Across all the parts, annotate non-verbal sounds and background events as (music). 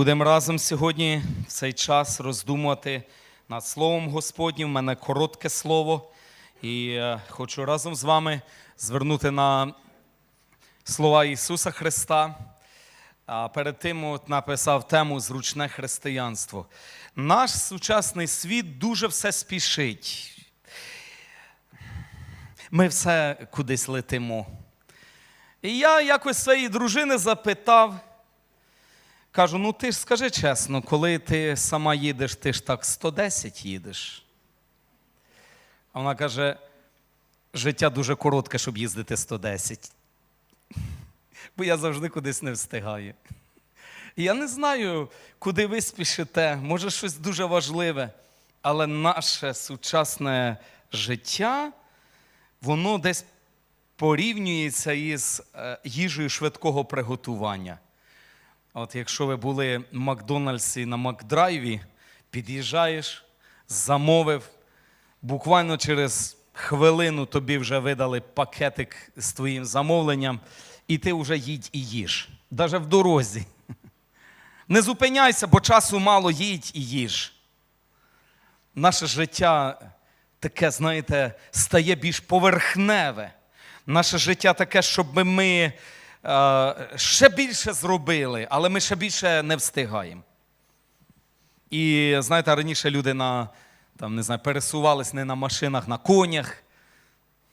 Будемо разом сьогодні в цей час роздумувати над Словом Господнім. У мене коротке слово. І е, хочу разом з вами звернути на слова Ісуса Христа. А перед тим от написав тему Зручне християнство. Наш сучасний світ дуже все спішить. Ми все кудись летимо. І я якось своєї дружини запитав. Кажу, ну ти ж скажи чесно, коли ти сама їдеш, ти ж так 110 їдеш. А вона каже, життя дуже коротке, щоб їздити 110. (laughs) Бо я завжди кудись не встигаю. Я не знаю, куди ви спішите, може щось дуже важливе, але наше сучасне життя, воно десь порівнюється із е, їжею швидкого приготування. От якщо ви були в Макдональдсі на Макдрайві, під'їжджаєш, замовив, буквально через хвилину тобі вже видали пакетик з твоїм замовленням, і ти вже їдь і їж, навіть в дорозі. (laughs) Не зупиняйся, бо часу мало їдь і їж. Наше життя таке, знаєте, стає більш поверхневе. Наше життя таке, щоб ми ще більше зробили, але ми ще більше не встигаємо. І знаєте, раніше люди на, там, не знаю, пересувались не на машинах, на конях,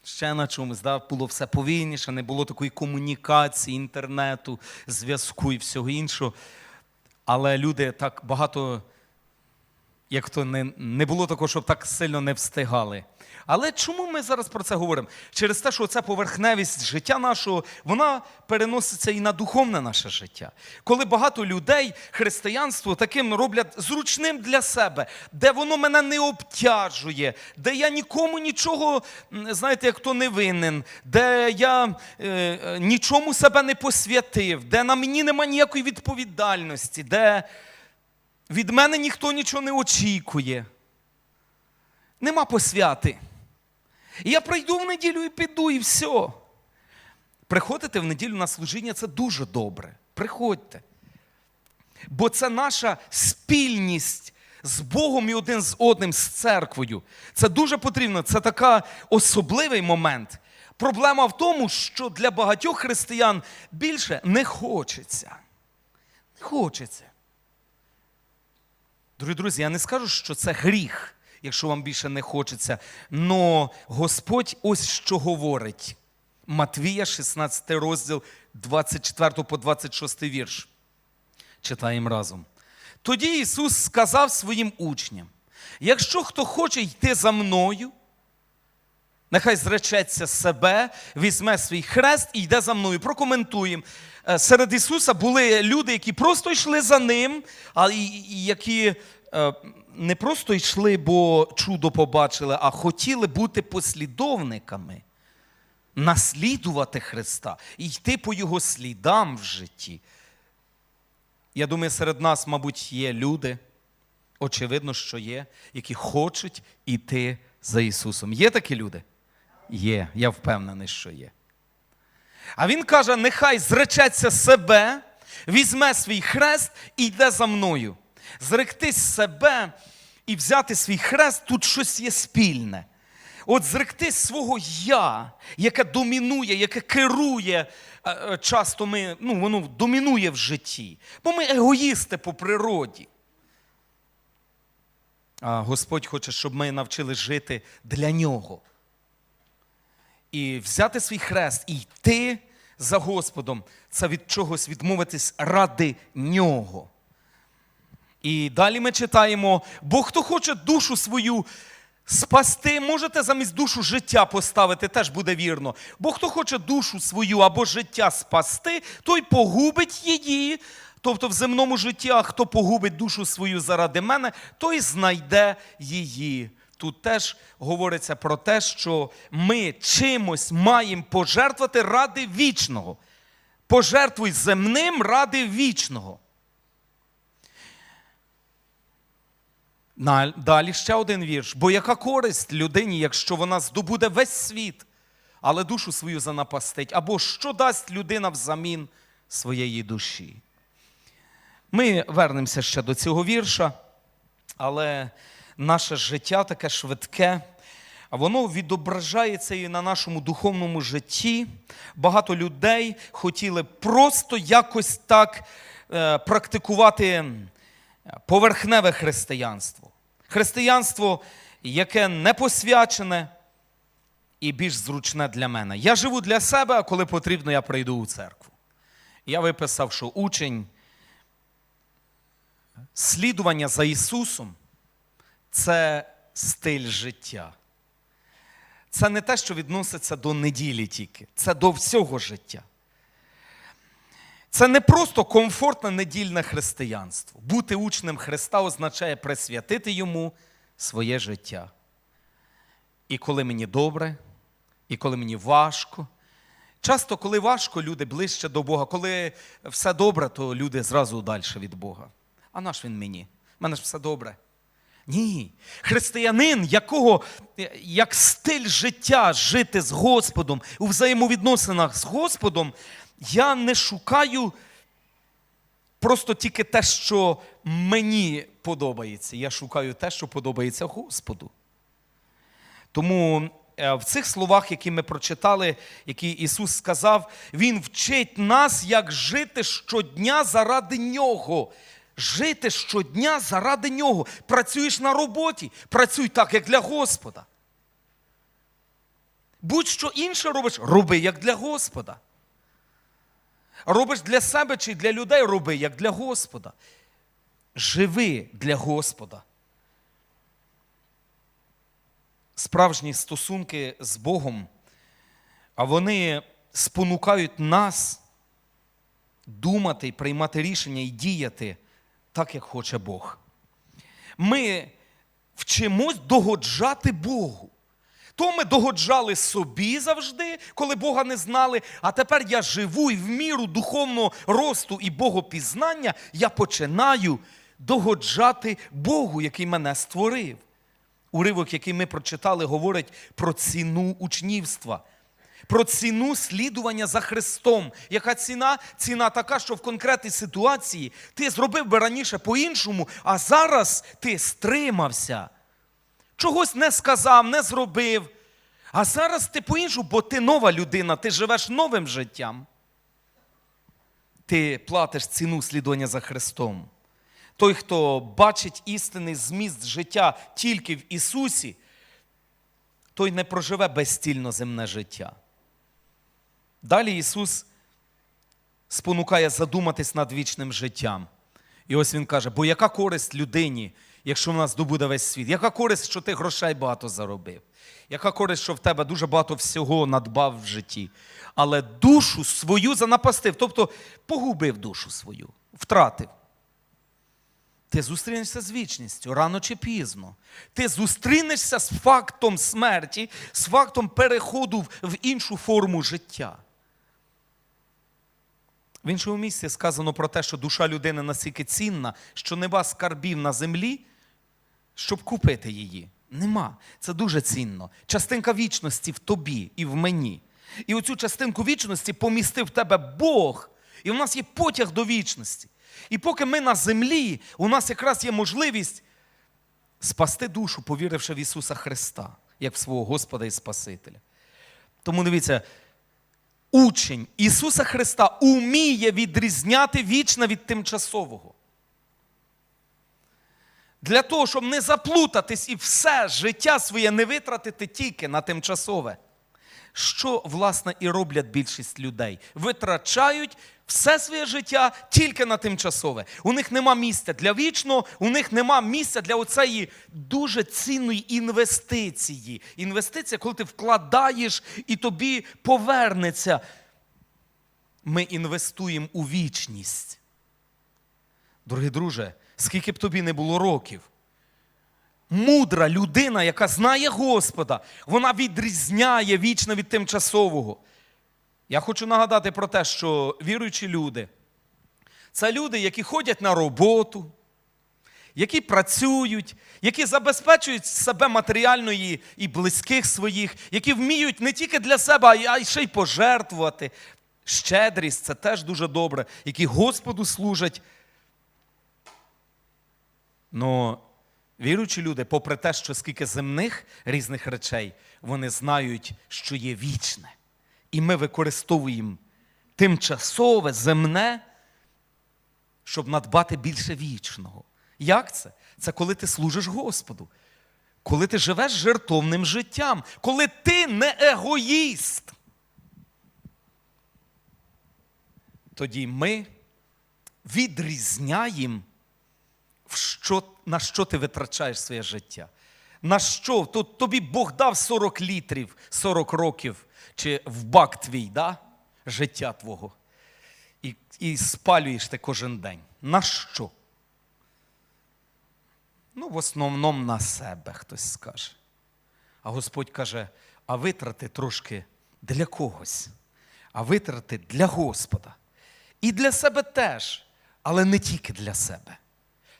ще на чомусь, да? було все повільніше, не було такої комунікації, інтернету, зв'язку і всього іншого. Але люди так багато, як то не, не було такого, щоб так сильно не встигали. Але чому ми зараз про це говоримо? Через те, що ця поверхневість життя нашого, вона переноситься і на духовне наше життя. Коли багато людей християнство таким роблять зручним для себе, де воно мене не обтяжує, де я нікому нічого, знаєте, як то не винен, де я е, е, нічому себе не посвятив, де на мені нема ніякої відповідальності, де від мене ніхто нічого не очікує. Нема посвяти. Я прийду в неділю і піду, і все. Приходити в неділю на служіння це дуже добре. Приходьте. Бо це наша спільність з Богом і один з одним, з церквою. Це дуже потрібно, це така особливий момент. Проблема в тому, що для багатьох християн більше не хочеться. Не хочеться. Дорогі друзі, я не скажу, що це гріх, якщо вам більше не хочеться. Но Господь ось що говорить. Матвія, 16 розділ, 24 по 26 вірш. Читаємо разом. Тоді Ісус сказав своїм учням: якщо хто хоче йти за мною, нехай зречеться себе, візьме свій хрест і йде за мною. Прокоментуємо. Е, Серед Ісуса були люди, які просто йшли за ним, а які е, не просто йшли, бо чудо побачили, а хотіли бути послідовниками, наслідувати Христа йти по Його слідам в житті. Я думаю, серед нас, мабуть, є люди, очевидно, що є, які хочуть іти за Ісусом. Є такі люди? Є, я впевнений, що є. А він каже: нехай зречеться себе, візьме свій хрест і йде за мною. Зректись себе і взяти свій хрест тут щось є спільне. От зректись свого я, яке домінує, яке керує е, е, часто ми, ну, воно домінує в житті. Бо ми егоїсти по природі. А Господь хоче, щоб ми навчили жити для нього і взяти свій хрест і йти за Господом, це від чогось відмовитись ради нього. І далі ми читаємо: бо хто хоче душу свою спасти, можете замість душу життя поставити, теж буде вірно. Бо хто хоче душу свою або життя спасти, той погубить її. Тобто в земному житті, а хто погубить душу свою заради мене, той знайде її. Тут теж говориться про те, що ми чимось маємо пожертвувати ради вічного. Пожертвуй земним ради вічного. Далі ще один вірш. Бо яка користь людині, якщо вона здобуде весь світ, але душу свою занапастить? Або що дасть людина взамін своєї душі? Ми вернемося ще до цього вірша, але наше життя таке швидке, воно відображається і на нашому духовному житті. Багато людей хотіли просто якось так е, практикувати поверхневе християнство. Християнство, яке не посвячене і більш зручне для мене. Я живу для себе, а коли потрібно, я прийду у церкву. Я виписав, що учень слідування за Ісусом це стиль життя. Це не те, що відноситься до неділі тільки, це до всього життя. Це не просто комфортне недільне християнство. Бути учнем Христа означає присвятити йому своє життя. І коли мені добре, і коли мені важко. Часто, коли важко, люди ближче до Бога. Коли все добре, то люди зразу далі від Бога. А наш він мені? У мене ж все добре. Ні. Християнин, якого е, як стиль життя жити з Господом у взаємовідносинах з Господом, я не шукаю просто тільки те, що мені подобається. Я шукаю те, що подобається Господу. Тому е, в цих словах, які ми прочитали, які Ісус сказав, Він вчить нас, як жити щодня заради Нього. Жити щодня заради Нього. Працюєш на роботі, працюй так, як для Господа. Будь-що інше робиш, роби як для Господа. Робиш для себе чи для людей, роби як для Господа. Живи для Господа. Справжні стосунки з Богом, а вони спонукають нас думати, приймати рішення і діяти так, як хоче Бог. Ми вчимось догоджати Богу. То ми догоджали собі завжди, коли Бога не знали. А тепер я живу і в міру духовного росту і богопізнання я починаю догоджати Богу, який мене створив. Уривок, який ми прочитали, говорить про ціну учнівства, про ціну слідування за Христом. Яка ціна? Ціна така, що в конкретній ситуації ти зробив би раніше по-іншому, а зараз ти стримався. Чогось не сказав, не зробив. А зараз ти по-іншому, бо ти нова людина, ти живеш новим життям. Ти платиш ціну слідування за Христом. Той, хто бачить істинний зміст життя тільки в Ісусі, той не проживе безстільно земне життя. Далі Ісус спонукає задуматись над вічним життям. І ось Він каже: бо яка користь людині, якщо вона здобуде весь світ? Яка користь, що ти грошей багато заробив? Яка користь, що в тебе дуже багато всього надбав в житті? Але душу свою занапастив, тобто погубив душу свою, втратив. Ти зустрінешся з вічністю рано чи пізно. Ти зустрінешся з фактом смерті, з фактом переходу в іншу форму життя. В іншому місці сказано про те, що душа людини настільки цінна, що нема скарбів на землі, щоб купити її. Нема. Це дуже цінно. Частинка вічності в тобі і в мені. І оцю частинку вічності помістив в тебе Бог. І в нас є потяг до вічності. І поки ми на землі, у нас якраз є можливість спасти душу, повіривши в Ісуса Христа, як в свого Господа і Спасителя. Тому дивіться, учень Ісуса Христа уміє відрізняти вічне від тимчасового. Для того, щоб не заплутатись і все життя своє не витратити тільки на тимчасове. Що, власне, і роблять більшість людей? Витрачають все своє життя тільки на тимчасове. У них нема місця для вічного, у них нема місця для оцеї дуже цінної інвестиції. Інвестиція, коли ти вкладаєш і тобі повернеться. Ми інвестуємо у вічність. Дорогі друже, скільки б тобі не було років, мудра людина, яка знає Господа, вона відрізняє вічно від тимчасового. Я хочу нагадати про те, що віруючі люди це люди, які ходять на роботу, які працюють, які забезпечують себе матеріально і, і близьких своїх, які вміють не тільки для себе, а й ще й пожертвувати. Щедрість це теж дуже добре, які Господу служать Но віруючі люди, попри те, що скільки земних різних речей, вони знають, що є вічне. І ми використовуємо тимчасове, земне, щоб надбати більше вічного. Як це? Це коли ти служиш Господу, коли ти живеш жертовним життям, коли ти не егоїст. Тоді ми відрізняємо, що, на що ти витрачаєш своє життя. На що? Тут тобі Бог дав 40 літрів, 40 років, чи в бак твій, да? життя твого. І, і спалюєш ти кожен день. На що? Ну, в основному на себе хтось скаже. А Господь каже: а витрати трошки для когось, а витрати для Господа. І для себе теж, але не тільки для себе.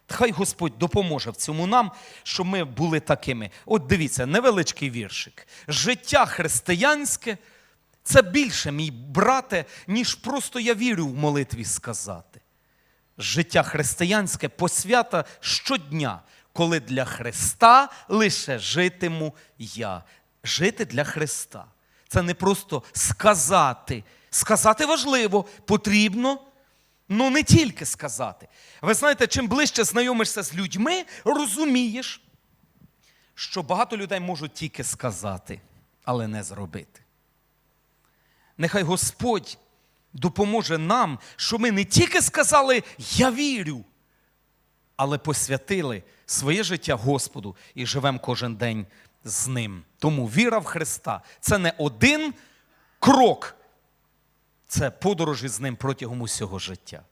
Хай Господь допоможе в цьому нам, щоб ми були такими. От дивіться, невеличкий віршик. Життя християнське це більше, мій брате, ніж просто я вірю в молитві сказати. Життя християнське посвята щодня, коли для Христа лише житиму я. Жити для Христа. Це не просто сказати. Сказати важливо, потрібно, Ну, не тільки сказати. Ви знаєте, чим ближче знайомишся з людьми, розумієш, що багато людей можуть тільки сказати, але не зробити. Нехай Господь допоможе нам, що ми не тільки сказали Я вірю, але посвятили своє життя Господу і живемо кожен день з Ним. Тому віра в Христа це не один крок це подорожі з ним протягом усього життя.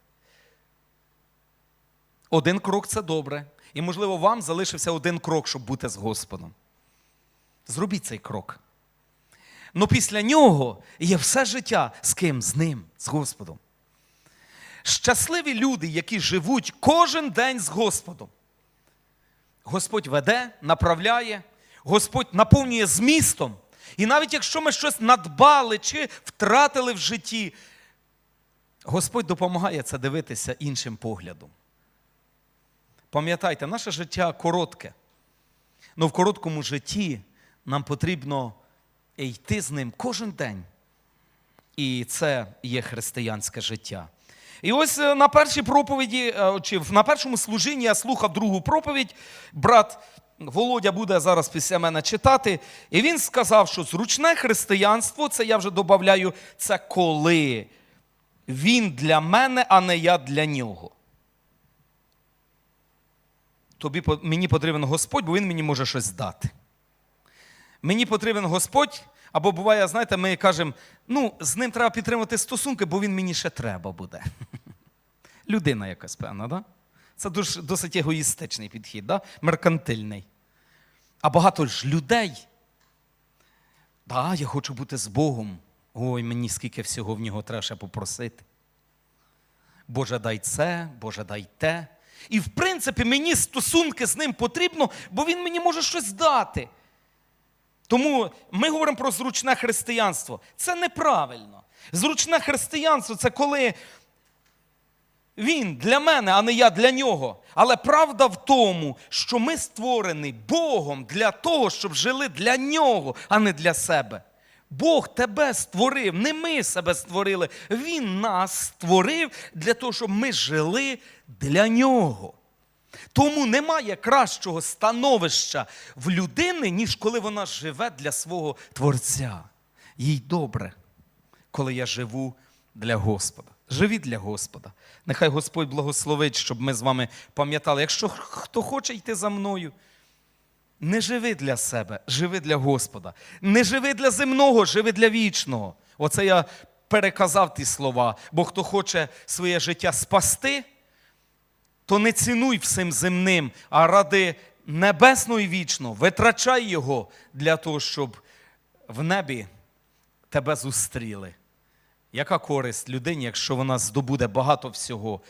Один крок це добре. І, можливо, вам залишився один крок, щоб бути з Господом. Зробіть цей крок. Ну після нього є все життя з ким? З ним, з Господом. Щасливі люди, які живуть кожен день з Господом. Господь веде, направляє, Господь наповнює змістом. І навіть якщо ми щось надбали чи втратили в житті, Господь допомагає це дивитися іншим поглядом. Пам'ятайте, наше життя коротке. але в короткому житті нам потрібно йти з ним кожен день. І це є християнське життя. І ось е, на першій проповіді, е, чи на першому служінні я слухав другу проповідь, брат Володя буде зараз після мене читати. І він сказав, що зручне християнство, це я вже додаю, це коли він для мене, а не я для нього. Тобі, Мені потрібен Господь, бо він мені може щось дати. Мені потрібен Господь, або буває, знаєте, ми кажемо, ну, з ним треба підтримувати стосунки, бо він мені ще треба буде. (laughs) Людина якась певна, да? Це дуже, досить егоїстичний підхід, да? меркантильний. А багато ж людей. Да, я хочу бути з Богом. Ой, мені скільки всього в нього треба ще попросити. Боже, дай це, Боже, дай те. І в принципі мені стосунки з ним потрібно, бо він мені може щось дати. Тому ми говоримо про зручне християнство. Це неправильно. Зручне християнство це коли він для мене, а не я для нього. Але правда в тому, що ми створені Богом для того, щоб жили для нього, а не для себе. Бог тебе створив, не ми себе створили. Він нас створив для того, щоб ми жили для нього. Тому немає кращого становища в людини, ніж коли вона живе для свого Творця. Їй добре, коли я живу для Господа. Живіть для Господа. Нехай Господь благословить, щоб ми з вами пам'ятали. Якщо хто хоче йти за мною, не живи для себе, живи для Господа. Не живи для земного, живи для вічного. Оце я переказав ті слова. Бо хто хоче своє життя спасти, то не цінуй всім земним, а ради небесного і вічного витрачай його для того, щоб в небі тебе зустріли. Яка користь людині, якщо вона здобуде багато всього,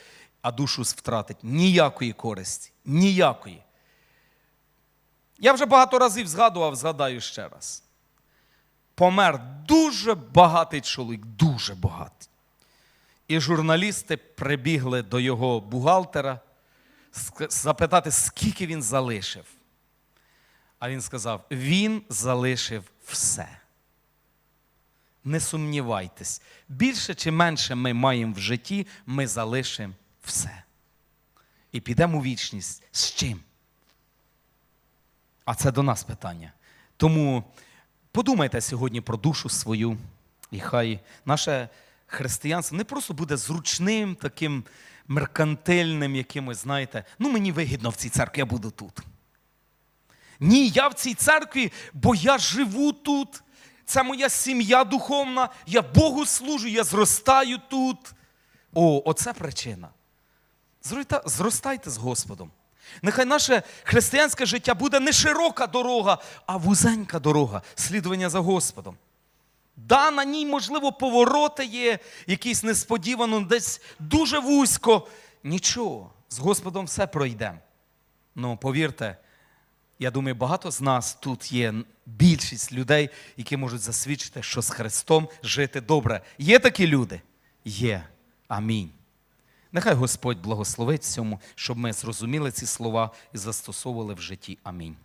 а душу втратить? Ніякої користі. Ніякої. Я вже багато разів згадував, згадаю ще раз. Помер дуже багатий чоловік, дуже багатий. І журналісти прибігли до його бухгалтера, запитати, скільки він залишив. А він сказав: Він залишив все. Не сумнівайтесь, більше чи менше ми маємо в житті, ми залишимо все. І підемо у вічність з чим? А це до нас питання. Тому подумайте сьогодні про душу свою, і хай наше християнство не просто буде зручним, таким меркантильним, якимось, знаєте, ну мені вигідно в цій церкві, я буду тут. Ні, я в цій церкві, бо я живу тут. Це моя сім'я духовна, я Богу служу, я зростаю тут. О, оце причина. Зростайте з Господом. Нехай наше християнське життя буде не широка дорога, а вузенька дорога слідування за Господом. Да, на ній, можливо, повороти є, якісь несподівано, десь дуже вузько. Нічого, з Господом все пройдемо. Ну, повірте, я думаю, багато з нас тут є більшість людей, які можуть засвідчити, що з Христом жити добре. Є такі люди? Є. Амінь. Нехай Господь благословить цьому, щоб ми зрозуміли ці слова і застосовували в житті. Амінь.